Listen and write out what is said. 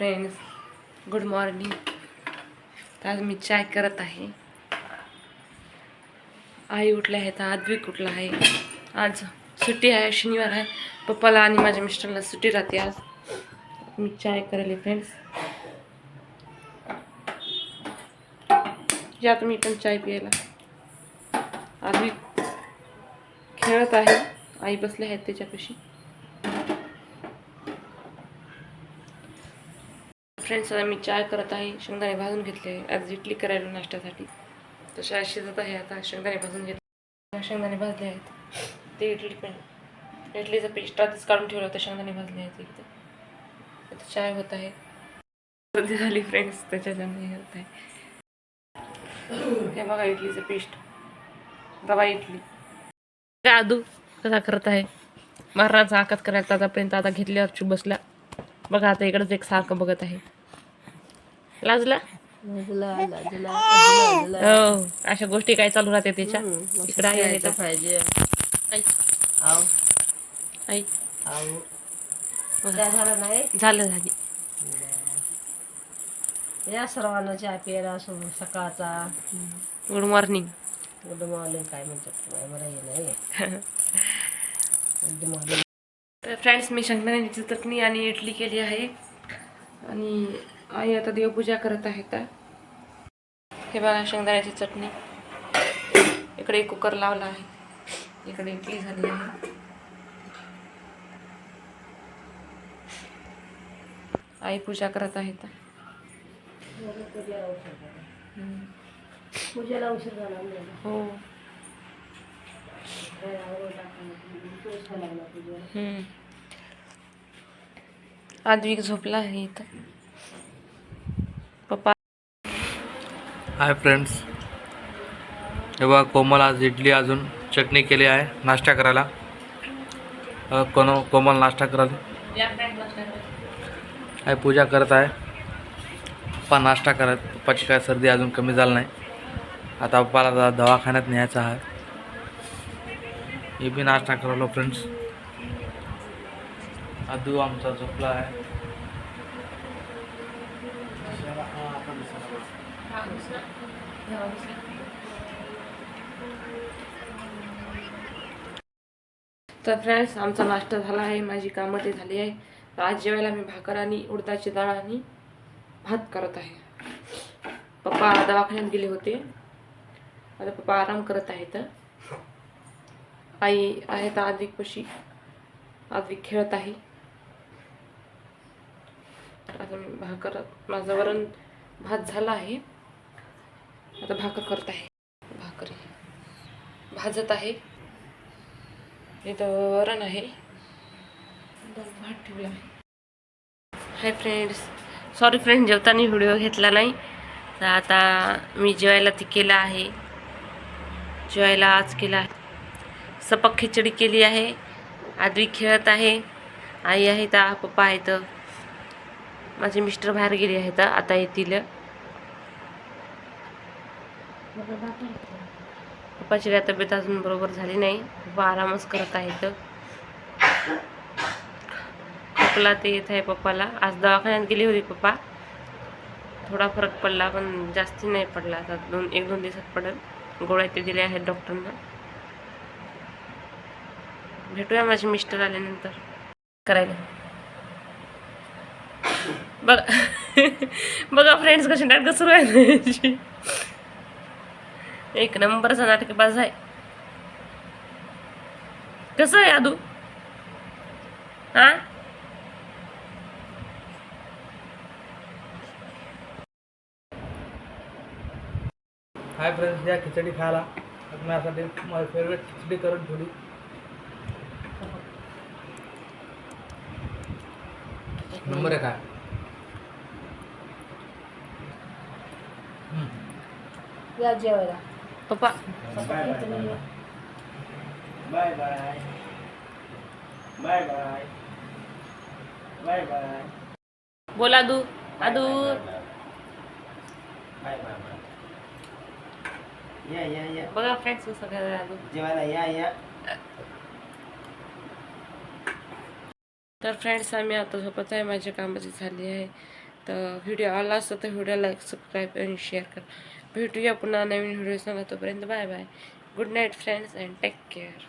Friends good morning आज मी चाय करत आहे. आई उठले आहेत आद्विक उठला आहे. आज सुट्टी आहे शनिवार आहे. पप्पाला आणि माझ्या मिस्टरला सुट्टी राहते आज. मी चाय करायला फ्रेंड्स या तुम्ही पण चाय प्यायला. आद्विक खेळत आहे. आई बसले आहेत त्याच्यापाशी. फ्रेंड्स आता मी चाय करत आहे. शेंगदाणे भाजून घेतले. आहे आज इडली करायला नाश्त्यासाठी. तशा शिजत आहे आता. शेंगदाणे भाजून घेतले. शेंगदाणे भाजले आहेत. ते इडली पण. इडलीचं पेस्ट आधीच काढून ठेवलं होतं. शेंगदाणे भाजले आहेत इथे. आता चाय होत आहे. सर्दी झाली फ्रेंड्स त्याच्याच्याने हे होत आहे. हे बघा इडलीचं पेस्ट. रवा इडली. काय आदू कसा करत आहे? महाराजांचा आकात करायला आतापर्यंत आता घेतल्यावर चुप बसला बघा आता इकडंच एक सारखं बघत आहे. लाजला? हो अशा गोष्टी काय चालू राहते त्याच्या इकडे आहे तर. पाहिजे. झालं नाही? झालं झाली. या सर्वांना चहा प्यायला सकाळचा. गुड मॉर्निंग गुड मॉर्निंग काय म्हणतात तर फ्रेंड्स मी शेंगदाण्याची चटणी आणि इडली केली आहे. आणि आई आता देवपूजा करत आहे तर. हे बघा शेंगदाण्याची चटणी. इकडे कुकर लावला आहे. इकडे इडली झाली आहे. आई पूजा करत आहे तर. हम्म. पूजेला उशीर झाला हो. आद्विक झोपला आहे इथं पप्पा हाय फ्रेंड्स. हे बघा कोमल आज इडली अजून चटणी केली आहे नाश्ता करायला. कोण कोमल नाश्ता करायला. आहे पूजा करत आहे. पप्पा नाश्ता करत पप्पाची काय सर्दी अजून कमी झाली नाही. आता पप्पाला दवाखान्यात न्यायचं आहे. हे बी नाश्ता करायलो फ्रेंड्स. आदू आमचा झोपला आहे. तर फ्रेंड्स आमचा नाश्ता झाला आहे माझी कामं ते झाली आहे. तर आज जेवायला मी भाकर आणि उडदाची डाळ आणि भात करत आहे. पप्पा दवाखान्यात गेले होते. आता पप्पा आराम करत आहेत. आई आहे तर आदिक पशी. आदिक खेळत आहे. आता मी भाकर माझं वरण भात झाला आहे. आता भाकर करत आहे. भाकरी. भाजत आहे. इथं वरण आहे. भात ठेवला आहे. हाय फ्रेंड्स सॉरी फ्रेंड जेवताना व्हिडिओ घेतला नाही. तर आता मी जेवायला ती केला आहे. जेवायला आज केला आहे. सपक खिचडी केली आहे. आदवी खेळत आहे. आई आहे तर पप्पा आहेत. माझे मिस्टर बाहेर गेले आहेत. आता येतील. पप्पाची काय तब्येत अजून बरोबर झाली नाही. पप्पा आरामच करत आहेत. खोकला ते येत आहे पप्पाला. आज दवाखान्यात गेली होती पप्पा. थोडा फरक पडला पण जास्ती नाही पडला. आता दोन एक दोन दिवसात पडेल. गोळ्या ते दिल्या आहेत डॉक्टरना. भेटूया माझे मिस्टर आल्यानंतर. करायला. बघा. बघा फ्रेंड्स कशी नाटकं सुरू आहे एक नंबरचा नाटकबाज आहे. कसं आहे आदू हा? हाय फ्रेंड्स या खिचडी खायला. माझ्यासाठी माझी फेवरेट खिचडी करून ठेवली. नंबर आहे काय या जेवायला. पप्पा. Bye bye. Bye bye. Bye bye. बोल आदू. आदू. बाय बाय या या या. बघा फ्रेंड्स करायला आदू. जेवायला या या. तर फ्रेंड्स आम्ही आता झोपत आहे. माझी कामाची झाली आहे. तर व्हिडिओ आला असता तर व्हिडिओ लाईक सबस्क्राईब आणि शेअर करा. भेटूया पुन्हा नवीन व्हिडिओ सांगा तोपर्यंत bye bye. Good night friends and take care